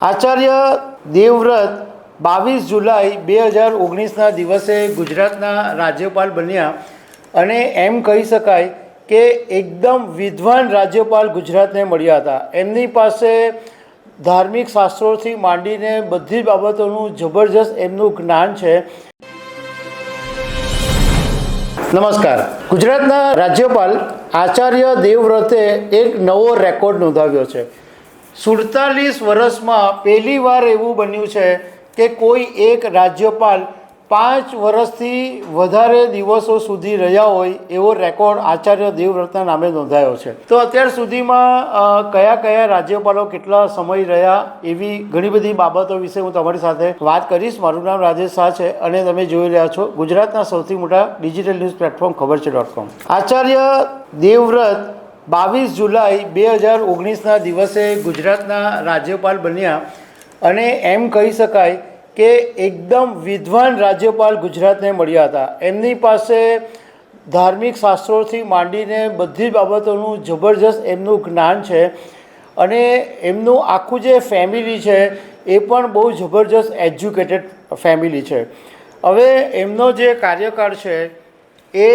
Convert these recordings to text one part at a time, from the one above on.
આચાર્ય દેવવ્રત બાવીસ જુલાઈ બે હજાર ઓગણીસના દિવસે ગુજરાતના રાજ્યપાલ બન્યા અને એમ કહી શકાય કે એકદમ વિદ્વાન રાજ્યપાલ ગુજરાતને મળ્યા હતા. એમની પાસે ધાર્મિક શાસ્ત્રોથી માંડીને બધી બાબતોનું જબરજસ્ત એમનું જ્ઞાન છે. નમસ્કાર. ગુજરાતના રાજ્યપાલ આચાર્ય દેવવ્રતે એક નવો રેકોર્ડ નોંધાવ્યો છે. સુડતાલીસ વર્ષમાં પહેલીવાર એવું બન્યું છે કે કોઈ એક રાજ્યપાલ પાંચ વર્ષથી વધારે દિવસો સુધી રહ્યા હોય એવો રેકોર્ડ આચાર્ય દેવવ્રતના નામે નોંધાયો છે. તો અત્યાર સુધીમાં કયા કયા રાજ્યપાલો કેટલા સમય રહ્યા એવી ઘણી બધી બાબતો વિશે હું તમારી સાથે વાત કરીશ. મારું નામ રાજેશ શાહ છે અને તમે જોઈ રહ્યા છો ગુજરાતના સૌથી મોટા ડિજિટલ ન્યૂઝ પ્લેટફોર્મ ખબર છે ડોટ કોમ. આચાર્ય દેવવ્રત બાવીસ જુલાઈ બે હજાર ઓગણીસના દિવસે ગુજરાતના રાજ્યપાલ બન્યા અને એમ કહી શકાય કે એકદમ વિદ્વાન રાજ્યપાલ ગુજરાતને મળ્યા હતા. એમની પાસે ધાર્મિક શાસ્ત્રોથી માંડીને બધી બાબતોનું જબરજસ્ત એમનું જ્ઞાન છે અને એમનું આખું જે ફેમિલી છે એ પણ બહુ જબરજસ્ત એજ્યુકેટેડ ફેમિલી છે. હવે એમનો જે કાર્યકાળ છે એ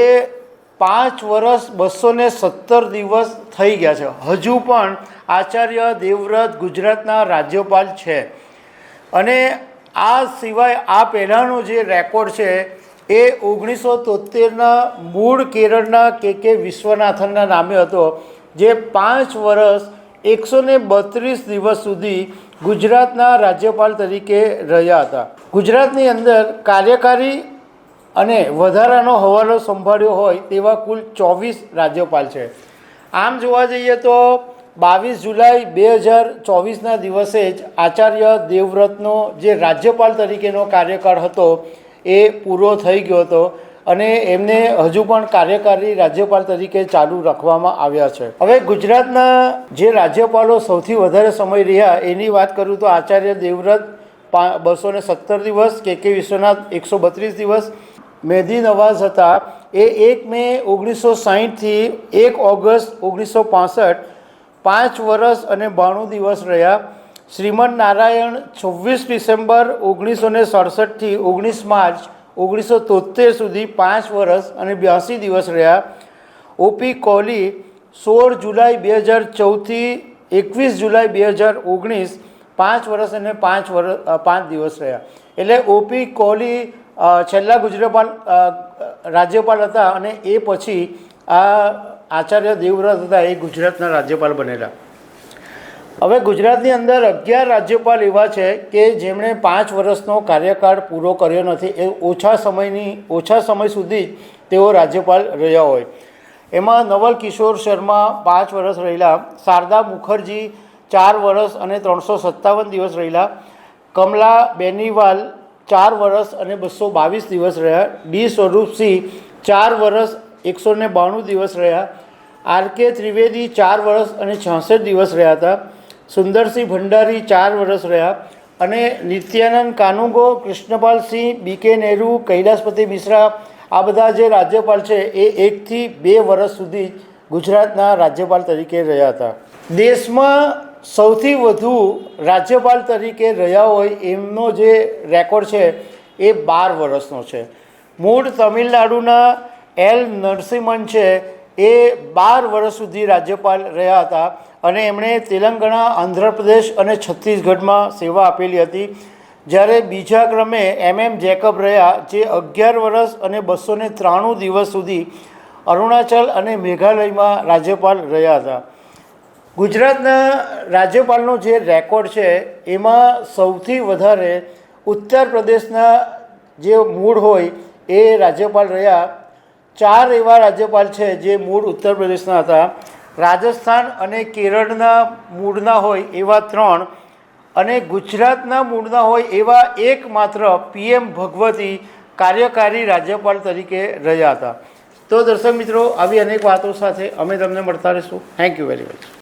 પાંચ વર્ષ બસો સત્તર દિવસ થઈ ગયા છે. હજુ પણ આચાર્ય દેવવ્રત ગુજરાતના રાજ્યપાલ છે. અને આ સિવાય આ પહેલાંનો જે રેકોર્ડ છે એ ઓગણીસો તોતેરના મૂળ કેરળના કે કે વિશ્વનાથનના નામે હતો, જે પાંચ વર્ષ એકસો બત્રીસ દિવસ સુધી ગુજરાતના રાજ્યપાલ તરીકે રહ્યા હતા. ગુજરાતની અંદર કાર્યકારી અને વધારાનો હવાલો સંભાળ્યો હોય તેવા કુલ ચોવીસ રાજ્યપાલ છે. આમ જોવા જઈએ તો બાવીસ જુલાઈ બે હજાર ચોવીસના દિવસે જ આચાર્ય દેવવ્રતનો જે રાજ્યપાલ તરીકેનો કાર્યકાળ હતો એ પૂરો થઈ ગયો હતો અને એમને હજુ પણ કાર્યકારી રાજ્યપાલ તરીકે ચાલુ રાખવામાં આવ્યા છે. હવે ગુજરાતના જે રાજ્યપાલો સૌથી વધારે સમય રહ્યા એની વાત કરું તો આચાર્ય દેવવ્રત પા બસો સત્તર દિવસ, કે કે વિશ્વનાથ એકસો બત્રીસ દિવસ મહેદી નવાઝ હતા. એ એક મે ઓગણીસો સાહીઠથી એક ઓગસ્ટ ઓગણીસો પાસઠ પાંચ વર્ષ અને બાણું દિવસ રહ્યા. શ્રીમદ નારાયણ છવ્વીસ ડિસેમ્બર ઓગણીસો ને સડસઠથી ઓગણીસ માર્ચ ઓગણીસો તોતેર સુધી પાંચ વર્ષ અને બ્યાસી દિવસ રહ્યા. ઓપી કોહલી સોળ જુલાઈ બે હજાર ચૌદથી એકવીસ જુલાઈ બે હજાર ઓગણીસ પાંચ વર્ષ અને પાંચ વર્ષ પાંચ દિવસ રહ્યા. એટલે ઓપી કોહલી છેલ્લા ગુજરાપાલ રાજ્યપાલ હતા અને એ પછી આ આચાર્ય દેવવ્રત હતા એ ગુજરાતના રાજ્યપાલ બનેલા. હવે ગુજરાતની અંદર અગિયાર રાજ્યપાલ એવા છે કે જેમણે પાંચ વર્ષનો કાર્યકાળ પૂરો કર્યો નથી. એ ઓછા સમયની, ઓછા સમય સુધી તેઓ રાજ્યપાલ રહ્યા હોય. એમાં નવલ કિશોર શર્મા પાંચ વર્ષ રહેલા, શારદા મુખર્જી ચાર વર્ષ અને ત્રણસો સત્તાવન દિવસ રહેલા, કમલા બેનીવાલ ચાર વર્ષ અને બસો બાવીસ દિવસ રહ્યા. ડી સ્વરૂપસિંહ ચાર વર્ષ એકસો ને બાણું દિવસ રહ્યા. આર કે ત્રિવેદી, ચાર વર્ષ અને છાસઠ દિવસ રહ્યા હતા. સુંદરસિંહ ભંડારી, ચાર વર્ષ રહ્યા. અને નિત્યાનંદ કાનુગો કૃષ્ણપાલસિંહ બી કે નહેરુ, કૈલાસપતિ મિશ્રા, આ બધા જે રાજ્યપાલ છે, એ એકથી બે વર્ષ સુધી ગુજરાતના રાજ્યપાલ તરીકે રહ્યા હતા. દેશમાં સૌથી વધુ રાજ્યપાલ તરીકે રહ્યા હોય એમનો જે રેકોર્ડ છે એ બાર વર્ષનો છે. મૂળ તમિલનાડુના એલ નરસિમ્હન છે એ બાર વર્ષ સુધી રાજ્યપાલ રહ્યા હતા અને એમણે તેલંગાણા, આંધ્રપ્રદેશ અને છત્તીસગઢમાં સેવા આપેલી હતી. જ્યારે બીજા ક્રમે એમ એમ જેકબ રહ્યા, જે અગિયાર વર્ષ અને બસો ત્રાણું દિવસ સુધી અરુણાચલ અને મેઘાલયમાં રાજ્યપાલ રહ્યા હતા. ગુજરાતના રાજ્યપાલનો જે રેકોર્ડ છે, એમાં સૌથી વધારે ઉત્તર પ્રદેશના જે મૂળ હોય, એ રાજ્યપાલ રહ્યા. ચાર એવા રાજ્યપાલ છે, જે મૂળ ઉત્તર પ્રદેશના હતા. રાજસ્થાન અને કેરળના મૂળના હોય એવા ત્રણ અને ગુજરાતના મૂળના હોય એવા એકમાત્ર પીએમ ભગવતી કાર્યકારી રાજ્યપાલ તરીકે રહ્યા હતા. તો દર્શક મિત્રો, આવી અનેક વાતો સાથે અમે તમને મળતા રહીશું. Thank you very much